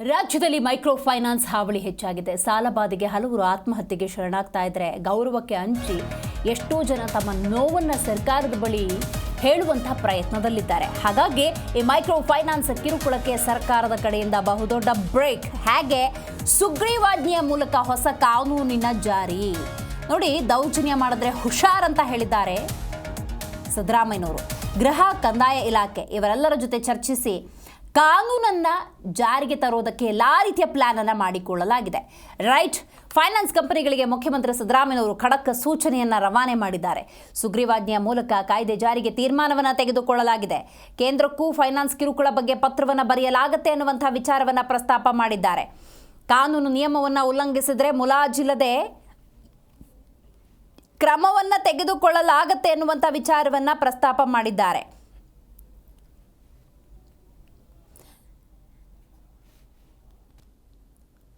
ರಾಜ್ಯದಲ್ಲಿ micro finance ಹಾವಳಿ ಹೆಚ್ಚಾಗಿದೆ. ಸಾಲಬಾಧೆಗೆ ಹಲವರು ಆತ್ಮಹತ್ಯೆಗೆ ಶರಣಾಗ್ತಾ ಇದ್ರೆ ಗೌರವಕ್ಕೆ ಹಂಚಿ ಎಷ್ಟೋ ಜನ ತಮ್ಮ ನೋವನ್ನು ಸರ್ಕಾರದ ಬಳಿ ಹೇಳುವಂತಹ ಪ್ರಯತ್ನದಲ್ಲಿದ್ದಾರೆ. ಹಾಗಾಗಿ ಈ ಮೈಕ್ರೋ ಫೈನಾನ್ಸ್ ಕಿರುಕುಳಕ್ಕೆ ಸರ್ಕಾರದ ಕಡೆಯಿಂದ ಬಹುದೊಡ್ಡ ಬ್ರೇಕ್. ಹಾಗೆ? ಸುಗ್ರೀವಾಜ್ಞೆಯ ಮೂಲಕ ಹೊಸ ಕಾನೂನಿನ ಜಾರಿ. ನೋಡಿ, ದೌರ್ಜನ್ಯ ಮಾಡಿದ್ರೆ ಹುಷಾರ್ ಅಂತ ಹೇಳಿದ್ದಾರೆ ಸಿದ್ದರಾಮಯ್ಯನವರು ಗೃಹ ಕಂದಾಯ ಇಲಾಖೆ ಇವರೆಲ್ಲರ ಜೊತೆ ಚರ್ಚಿಸಿ ಕಾನೂನನ್ನ ಜಾರಿಗೆ ತರೋದಕ್ಕೆ ಎಲ್ಲ ರೀತಿಯ ಪ್ಲಾನ್ ಅನ್ನ ಮಾಡಿಕೊಳ್ಳಲಾಗಿದೆ. ರೈಟ್ ಫೈನಾನ್ಸ್ ಕಂಪನಿಗಳಿಗೆ ಮುಖ್ಯಮಂತ್ರಿ ಸಿದ್ದರಾಮಯ್ಯನವರು ಖಡಕ್ ಸೂಚನೆಯನ್ನ ರವಾನೆ ಮಾಡಿದ್ದಾರೆ. ಸುಗ್ರೀವಾಜ್ಞೆಯ ಮೂಲಕ ಕಾಯ್ದೆ ಜಾರಿಗೆ ತೀರ್ಮಾನವನ್ನು ತೆಗೆದುಕೊಳ್ಳಲಾಗಿದೆ. ಕೇಂದ್ರಕ್ಕೂ ಫೈನಾನ್ಸ್ ಕಿರುಕುಳ ಬಗ್ಗೆ ಪತ್ರವನ್ನು ಬರೆಯಲಾಗುತ್ತೆ ಅನ್ನುವಂಥ ವಿಚಾರವನ್ನ ಪ್ರಸ್ತಾಪ ಮಾಡಿದ್ದಾರೆ. ಕಾನೂನು ನಿಯಮವನ್ನು ಉಲ್ಲಂಘಿಸಿದ್ರೆ ಮುಲಾಜಿಲ್ಲದೆ ಕ್ರಮವನ್ನ ತೆಗೆದುಕೊಳ್ಳಲಾಗತ್ತೆ ಎನ್ನುವಂಥ ವಿಚಾರವನ್ನ ಪ್ರಸ್ತಾಪ ಮಾಡಿದ್ದಾರೆ.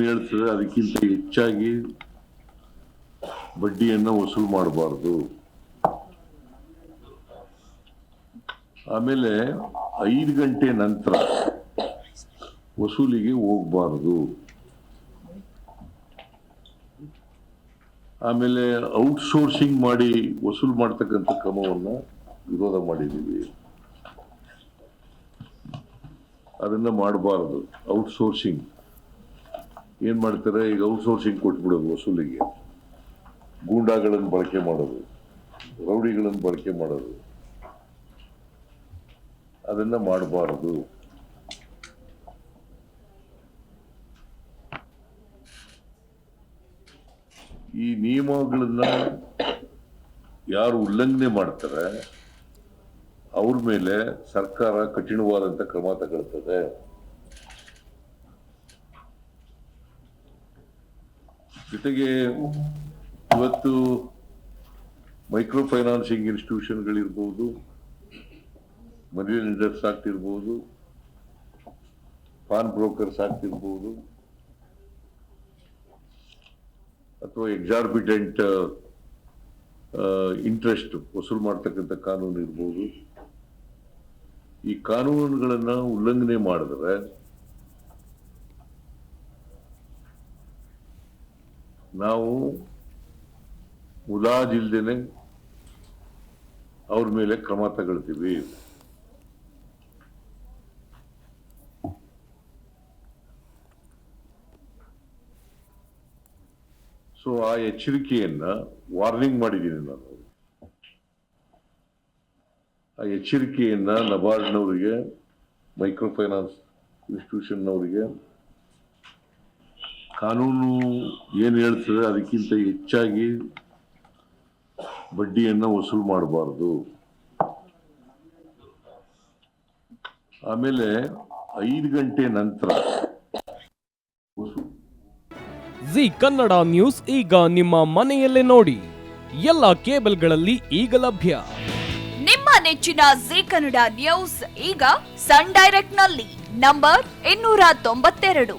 ಹೇಳ್ತದೆ, ಅದಕ್ಕಿಂತ ಹೆಚ್ಚಾಗಿ ಬಡ್ಡಿಯನ್ನ ವಸೂಲು ಮಾಡಬಾರ್ದು. ಆಮೇಲೆ ಐದು ಗಂಟೆ ನಂತರ ವಸೂಲಿಗೆ ಹೋಗ್ಬಾರ್ದು. ಆಮೇಲೆ ಔಟ್ಸೋರ್ಸಿಂಗ್ ಮಾಡಿ ವಸೂಲು ಮಾಡ್ತಕ್ಕಂಥ ಕ್ರಮವನ್ನು ವಿರೋಧ ಮಾಡಿದ್ದೀವಿ. ಅದನ್ನ ಮಾಡಬಾರದು, ಔಟ್ಸೋರ್ಸಿಂಗ್. ಏನ್ ಮಾಡ್ತಾರೆ? ಈಗ ಔಟ್ಸೋರ್ಸಿಂಗ್ ಕೊಟ್ಬಿಡೋದು ವಸೂಲಿಗೆ. ಗೂಂಡಾಗಳನ್ನು ಬಳಕೆ ಮಾಡೋದು, ರೌಡಿಗಳನ್ನು ಬಳಕೆ ಮಾಡೋದು. ಅದನ್ನ ಮಾಡಬಾರದು. ಈ ನಿಯಮಗಳನ್ನ ಯಾರು ಉಲ್ಲಂಘನೆ ಮಾಡ್ತಾರೆ, ಅವ್ರ ಮೇಲೆ ಸರ್ಕಾರ ಕಠಿಣವಾದಂತ ಕ್ರಮ ತಗೊಳ್ತದೆ. ಜೊತೆಗೆ ಇವತ್ತು ಮೈಕ್ರೋ ಫೈನಾನ್ಸಿಂಗ್ ಇನ್ಸ್ಟಿಟ್ಯೂಷನ್ಗಳಿರ್ಬೋದು ಮನಿ ಲೆಂಡರ್ಸ್ ಆಗ್ತಿರ್ಬೋದು ಪಾನ್ ಬ್ರೋಕರ್ಸ್ ಆಗ್ತಿರ್ಬೋದು ಅಥವಾ ಎಕ್ಸಾರ್ಬಿಟೆಂಟ್ ಇಂಟ್ರೆಸ್ಟ್ ವಸೂಲು ಮಾಡ್ತಕ್ಕಂಥ ಕಾನೂನು ಇರ್ಬೋದು. ಈ ಕಾನೂನುಗಳನ್ನು ಉಲ್ಲಂಘನೆ ಮಾಡಿದ್ರೆ ನಾವು ಉದಾದಿಲ್ದೇನೆ ಅವ್ರ ಮೇಲೆ ಕ್ರಮ ತಗೊಳ್ತೀವಿ. ಸೊ ಆ ಎಚ್ಚರಿಕೆಯನ್ನ ವಾರ್ನಿಂಗ್ ಮಾಡಿದ್ದೀನಿ ನಾನು. ಆ ಎಚ್ಚರಿಕೆಯನ್ನ ನಬಾರ್ಡ್ನವರಿಗೆ ಮೈಕ್ರೋ ಫೈನಾನ್ಸ್ ಇನ್ಸ್ಟಿಟ್ಯೂಷನ್ನವರಿಗೆ ಕಾನೂನು ಏನು ಹೇಳ್ತದೆ ಅದಕ್ಕಿಂತ ಹೆಚ್ಚಾಗಿ ಬಡ್ಡಿಯನ್ನು ವಸೂಲು ಮಾಡಬಾರದು. ಆಮೇಲೆ ಐದು ಗಂಟೆ ನಂತರ ಜಿ ಕನ್ನಡ ನ್ಯೂಸ್ ಈಗ ನಿಮ್ಮ ಮನೆಯಲ್ಲೇ ನೋಡಿ. ಎಲ್ಲ ಕೇಬಲ್ಗಳಲ್ಲಿ ಈಗ ಲಭ್ಯ. ನಿಮ್ಮ ನೆಚ್ಚಿನ ಜಿ ಕನ್ನಡ ನ್ಯೂಸ್ ಈಗ ಸನ್ ಡೈರೆಕ್ಟ್ನಲ್ಲಿ ನಂಬರ್ ಇನ್ನೂರ ತೊಂಬತ್ತೆರಡು.